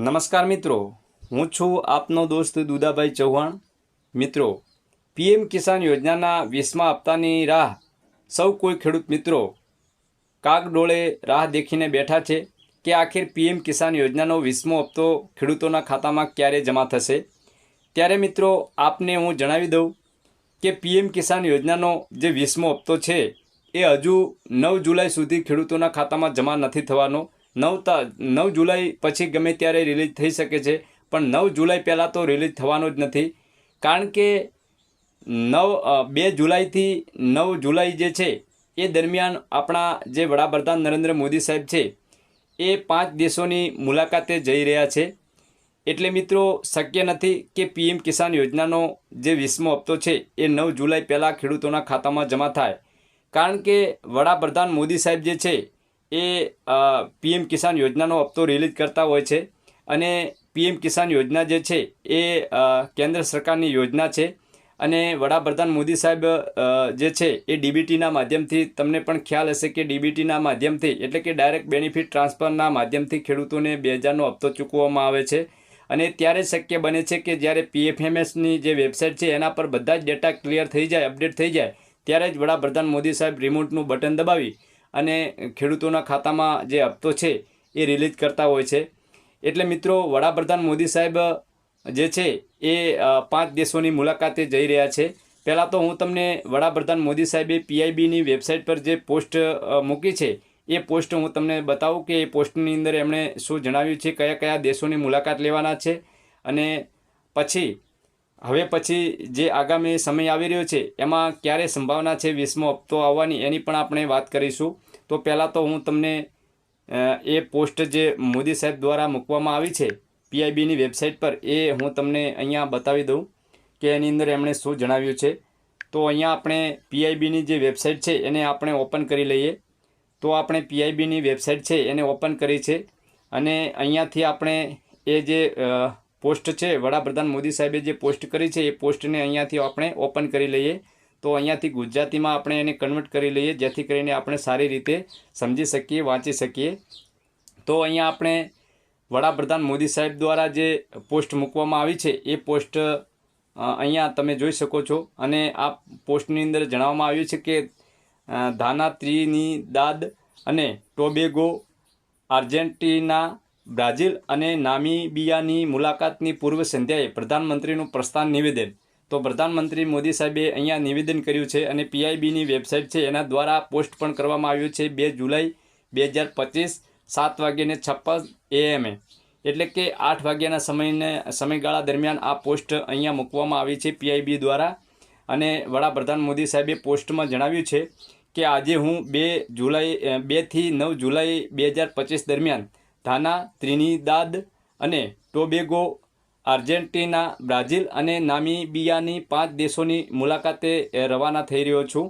નમસ્કાર મિત્રો, હું છું આપનો દોસ્ત દુદાભાઈ ચૌહાણ. મિત્રો, પીએમ કિસાન યોજનાના વીસમા હપ્તાની રાહ સૌ કોઈ ખેડૂત મિત્રો કાગડોળે રાહ દેખીને બેઠા છે કે આખિર પીએમ કિસાન યોજનાનો વીસમો હપ્તો ખેડૂતોના ખાતામાં ક્યારે જમા થશે? ત્યારે મિત્રો, આપને હું જણાવી દઉં કે પીએમ કિસાન યોજનાનો જે વીસમો હપ્તો છે, એ હજુ નવ જુલાઈ સુધી ખેડૂતોના ખાતામાં જમા નથી થવાનો. નવ નવ જુલાઈ પછી ગમે ત્યારે રિલીઝ થઈ શકે છે, પણ નવ જુલાઈ પહેલાં તો રિલીઝ થવાનો જ નથી. કારણ કે નવ બે જુલાઈથી નવ જુલાઈ જે છે, એ દરમિયાન આપણા જે વડાપ્રધાન નરેન્દ્ર મોદી સાહેબ છે, એ પાંચ દેશોની મુલાકાતે જઈ રહ્યા છે. એટલે મિત્રો, શક્ય નથી કે પીએમ કિસાન યોજનાનો જે વીસમો હપ્તો છે, એ નવ જુલાઈ પહેલાં ખેડૂતોના ખાતામાં જમા થાય. કારણ કે વડાપ્રધાન મોદી સાહેબ જે છે એ પીએમ કિસાન યોજનાનો હપ્તો રિલીઝ કરતા હોય છે. અને પીએમ કિસાન યોજના જે છે એ કેન્દ્ર સરકારની યોજના છે. અને વડાપ્રધાન મોદી સાહેબ જે છે એ ડીબીટીના માધ્યમથી, તમને પણ ખ્યાલ હશે કે ડીબીટીના માધ્યમથી, એટલે કે ડાયરેક્ટ બેનિફિટ ટ્રાન્સફરના માધ્યમથી ખેડૂતોને બે હજારનો હપ્તો ચૂકવવામાં આવે છે. અને ત્યારે શક્ય બને છે કે જ્યારે પીએફએમએસની જે વેબસાઇટ છે, એના પર બધા જ ડેટા ક્લિયર થઈ જાય અપડેટ થઈ જાય, ત્યારે જ વડાપ્રધાન મોદી સાહેબ રિમોટનું બટન દબાવી અને ખેડૂતોના ખાતામાં જે હપ્તો છે એ રિલીઝ કરતા હોય છે. એટલે મિત્રો, વડાપ્રધાન મોદી સાહેબ જે છે એ પાંચ દેશોની મુલાકાતે જઈ રહ્યા છે. પહેલાં તો હું તમને વડાપ્રધાન મોદી સાહેબે પીઆઈબીની વેબસાઇટ પર જે પોસ્ટ મૂકી છે, એ પોસ્ટ હું તમને બતાવું કે એ પોસ્ટની અંદર એમણે શું જણાવ્યું છે કયા કયા દેશોની મુલાકાત લેવાના છે. અને પછી હવે પછી જે આગામી સમય આવી રહ્યો છે, એમાં ક્યારે સંભાવના છે વીસમો હપ્તો આવવાની એની પણ આપણે વાત કરીશું. તો પહેલાં તો હું તમને એ પોસ્ટ જે મોદી સાહેબ દ્વારા મૂકવામાં આવી છે પીઆઈબીની વેબસાઇટ પર, એ હું તમને અહીંયા બતાવી દઉં કે એની અંદર એમણે શું જણાવ્યું છે. તો અહીંયા આપણે પીઆઈબીની જે વેબસાઇટ છે, એને આપણે ઓપન કરી લઈએ. તો આપણે પીઆઈબીની વેબસાઇટ છે, એને ઓપન કરી છે. અને અહીંયાથી આપણે એ જે પોસ્ટ છે. વડાપ્રધાન મોદી સાહેબે જે પોસ્ટ કરી છે, એ પોસ્ટને અહીંયાથી આપણે ઓપન કરી લઈએ. તો અહીંયાથી ગુજરાતીમાં આપણે એને કન્વર્ટ કરી લઈએ, જેથી કરીને આપણે સારી રીતે સમજી શકીએ, વાંચી શકીએ. તો અહીંયા આપણે વડાપ્રધાન મોદી સાહેબ દ્વારા જે પોસ્ટ મૂકવામાં આવી છે, એ પોસ્ટ અહીંયા તમે જોઈ શકો છો. અને આ પોસ્ટની અંદર જણાવવામાં આવ્યું છે કે ધાનાત્રીની દાદ અને ટોબેગો આર્જેન્ટિના બ્રાઝિલ અને નામીબિયાની મુલાકાતની પૂર્વ સંધ્યાએ પ્રધાનમંત્રીનું પ્રસ્થાન નિવેદન. તો પ્રધાનમંત્રી મોદી સાહેબે અહીંયા નિવેદન કર્યું છે અને પીઆઈબીની વેબસાઇટ છે, એના દ્વારા પોસ્ટ પણ કરવામાં આવ્યું છે બે જુલાઈ બે હજાર પચીસ સાત વાગ્યાને છપ્પન એએમએ એટલે કે આઠ વાગ્યાના સમયને, સમયગાળા દરમિયાન આ પોસ્ટ અહીંયા મૂકવામાં આવી છે પીઆઈબી દ્વારા. અને વડાપ્રધાન મોદી સાહેબે પોસ્ટમાં જણાવ્યું છે કે આજે હું બે જુલાઈ બેથી નવ જુલાઈ બે હજાર પચીસ દરમિયાન ધાના, ત્રિનિદાદ અને ટોબેગો, આર્જેન્ટિના, બ્રાઝિલ અને નામિબિયાની પાંચ દેશોની મુલાકાતે રવાના થઈ રહ્યો છું.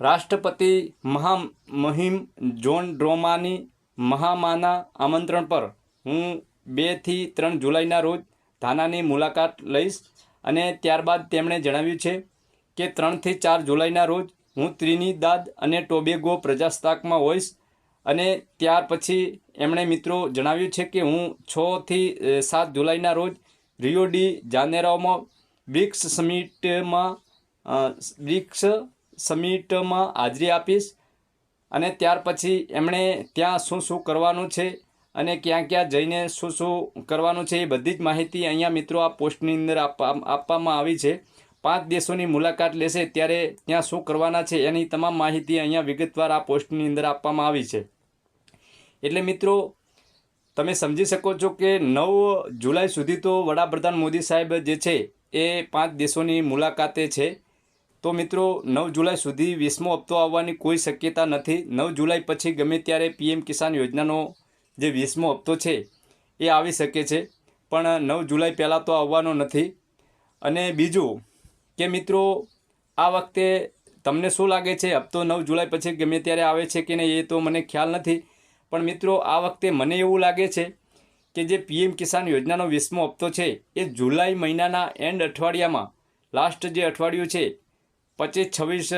રાષ્ટ્રપતિ મહામહિમ જોન ડ્રોમાની મહામાના આમંત્રણ પર હું બેથી ત્રણ જુલાઈના રોજ ધાનાની મુલાકાત લઈશ અને ત્યારબાદ તેમણે જણાવ્યું છે કે ત્રણથી ચાર જુલાઈના રોજ હું ત્રિનિદાદ અને ટોબેગો પ્રજાસત્તાકમાં હોઈશ. અને ત્યાર પછી એમણે મિત્રો જણાવ્યું છે કે હું છથી સાત જુલાઈના રોજ રિયો ડી જાનેરાઓમાં બ્રિક્સ સમિટમાં બ્રિક્સ સમિટમાં હાજરી આપીશ અને ત્યાર પછી એમણે ત્યાં શું શું કરવાનું છે અને ક્યાં ક્યાં જઈને શું શું કરવાનું છે એ બધી જ માહિતી અહીંયા મિત્રો આ પોસ્ટની અંદર આપવા- આપવામાં આવી છે. પાંચ દેશોની મુલાકાત લેશે ત્યારે ત્યાં શું કરવાના છે એની તમામ માહિતી અહીંયા વિગતવાર આ પોસ્ટની અંદર આપવામાં આવી છે. એટલે મિત્રો, તમે સમજી શકો છો કે નવ જુલાઈ સુધી તો વડાપ્રધાન મોદી સાહેબ જે છે, એ પાંચ દેશોની મુલાકાતે છે. તો મિત્રો, નવ જુલાઈ સુધી વીસમો હપ્તો આવવાની કોઈ શક્યતા નથી. નવ જુલાઈ પછી ગમે ત્યારે પીએમ કિસાન યોજનાનો જે વીસમો હપ્તો છે, એ આવી શકે છે. પણ નવ જુલાઈ પહેલાં તો આવવાનો નથી. અને બીજું કે મિત્રો, આ વખતે તમને શું લાગે છે? હપ્તો નવ જુલાઈ પછી ગમે ત્યારે આવે છે કે નહીં એ તો મને ખ્યાલ નથી. પણ મિત્રો, આ વખતે મને એવું લાગે છે કે જે પીએમ કિસાન યોજનાનો વીસમો હપ્તો છે, એ જુલાઈ મહિનાના એન્ડ અઠવાડિયામાં લાસ્ટ જે અઠવાડિયું છે પચીસ છવ્વીસ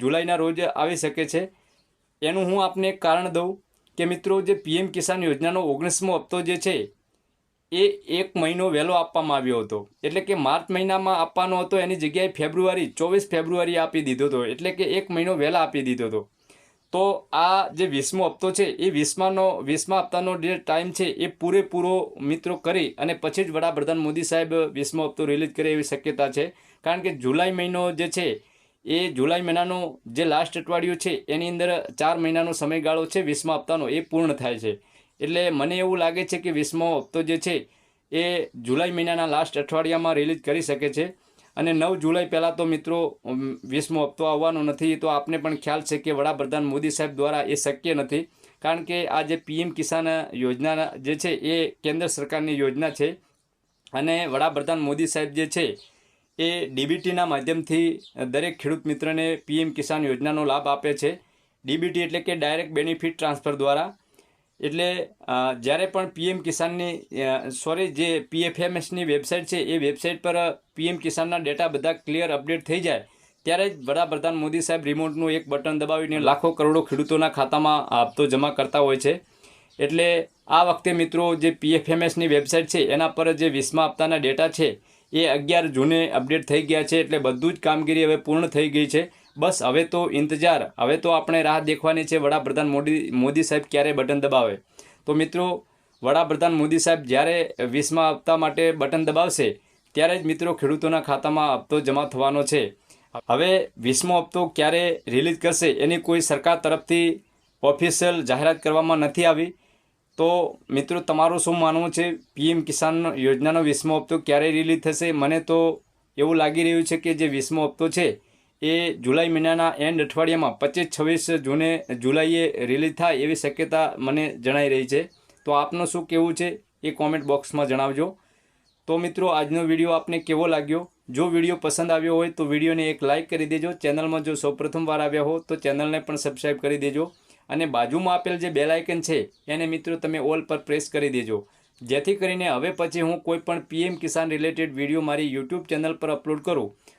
જુલાઈના રોજ આવી શકે છે. એનું હું આપને કારણ દઉં કે મિત્રો, જે પીએમ કિસાન યોજનાનો ઓગણીસમો હપ્તો જે છે, એ એક મહિનો વહેલો આપવામાં આવ્યો હતો. એટલે કે માર્ચ મહિનામાં આપવાનો હતો, એની જગ્યાએ ફેબ્રુઆરી, ચોવીસ ફેબ્રુઆરી આપી દીધો હતો. એટલે કે એક મહિનો વહેલા આપી દીધો હતો. તો આ જે વીસમો હપ્તો છે, એ વીસમાનો, વીસમા હપ્તાનો જે ટાઈમ છે, એ પૂરેપૂરો મિત્રો કરી અને પછી જ વડાપ્રધાન મોદી સાહેબ વીસમો હપ્તો રિલીઝ કરે એવી શક્યતા છે. કારણ કે જુલાઈ મહિનો જે છે, એ જુલાઈ મહિનાનો જે લાસ્ટ અઠવાડિયું છે, એની અંદર ચાર મહિનાનો સમયગાળો છે, વીસમા હપ્તાનો, એ પૂર્ણ થાય છે. એટલે મને એવું લાગે છે કે વીસમો હપ્તો જે છે, એ જુલાઈ મહિનાના લાસ્ટ અઠવાડિયામાં રિલીઝ કરી શકે છે. અને નવ જુલાઈ પહેલાં તો મિત્રો વીસમો હપ્તો આવવાનો નથી, તો આપને પણ ખ્યાલ છે કે વડાપ્રધાન મોદી સાહેબ દ્વારા એ શક્ય નથી. કારણ કે આ જે પીએમ કિસાન યોજના જે છે એ કેન્દ્ર સરકારની યોજના છે અને વડાપ્રધાન મોદી સાહેબ જે છે એ ડીબીટીના માધ્યમથી દરેક ખેડૂત મિત્રને પીએમ કિસાન યોજનાનો લાભ આપે છે. ડીબીટી એટલે કે ડાયરેક્ટ બેનિફિટ ટ્રાન્સફર દ્વારા એટલે જ્યારે પણ પીએમ કિસાનની સોરી જે પીએફએમએસની વેબસાઇટ છે, એ વેબસાઇટ પર પીએમ કિસાનના ડેટા બધા ક્લિયર અપડેટ થઈ જાય, ત્યારે જ વડાપ્રધાન મોદી સાહેબ રિમોટનું એક બટન દબાવીને લાખો કરોડો ખેડૂતોના ખાતામાં હપ્તો જમા કરતા હોય છે. એટલે, આ વખતે મિત્રો, જે પીએફએમએસની વેબસાઇટ છે, એના પર જે વીસમા હપ્તાના ડેટા છે, એ અગિયાર જૂને અપડેટ થઈ ગયા છે, એટલે બધું જ કામગીરી હવે પૂર્ણ થઈ ગઈ છે. બસ, હવે તો ઇંતજાર. હવે તો આપણે રાહ દેખવાની છે વડાપ્રધાન મોદી મોદી સાહેબ ક્યારે બટન દબાવે. તો મિત્રો, વડાપ્રધાન મોદી સાહેબ જ્યારે વીસમા હપ્તા માટે બટન દબાવશે, ત્યારે જ મિત્રો ખેડૂતોના ખાતામાં હપ્તો જમા થવાનો છે. હવે વીસમો હપ્તો ક્યારે રિલીઝ કરશે એની કોઈ સરકાર તરફથી ઓફિશિયલ જાહેરાત કરવામાં નથી આવી. તો મિત્રો, તમારું શું માનવું છે? પીએમ કિસાન યોજનાનો વીસમો હપ્તો ક્યારે રિલીઝ થશે? મને તો એવું લાગી રહ્યું છે કે જે વીસમો હપ્તો છે એ જુલાઈ મહિનાના એન્ડ અઠવાડિયામાં પચીસ છવ્વીસ જૂને જુલાઈએ રિલીઝ થાય એવી શક્યતા મને જણાઈ રહી છે. તો આપનું શું કહેવું છે એ કોમેન્ટ બોક્સમાં જણાવજો. તો મિત્રો, આજનો વીડિયો આપને કેવો લાગ્યો? જો વીડિયો પસંદ આવ્યો હોય તો વિડીયોને એક લાઇક કરી દેજો. ચેનલમાં જો સૌપ્રથમ વાર આવ્યા હો તો ચેનલને પણ સબસ્ક્રાઈબ કરી દેજો. અને બાજુમાં આપેલ જે બેલાઇકન છે એને મિત્રો તમે ઓલ પર પ્રેસ કરી દેજો. જેથી કરીને હવે પછી હું કોઈ પણ પીએમ કિસાન રિલેટેડ વીડિયો મારી યુટ્યુબ ચેનલ પર અપલોડ કરું.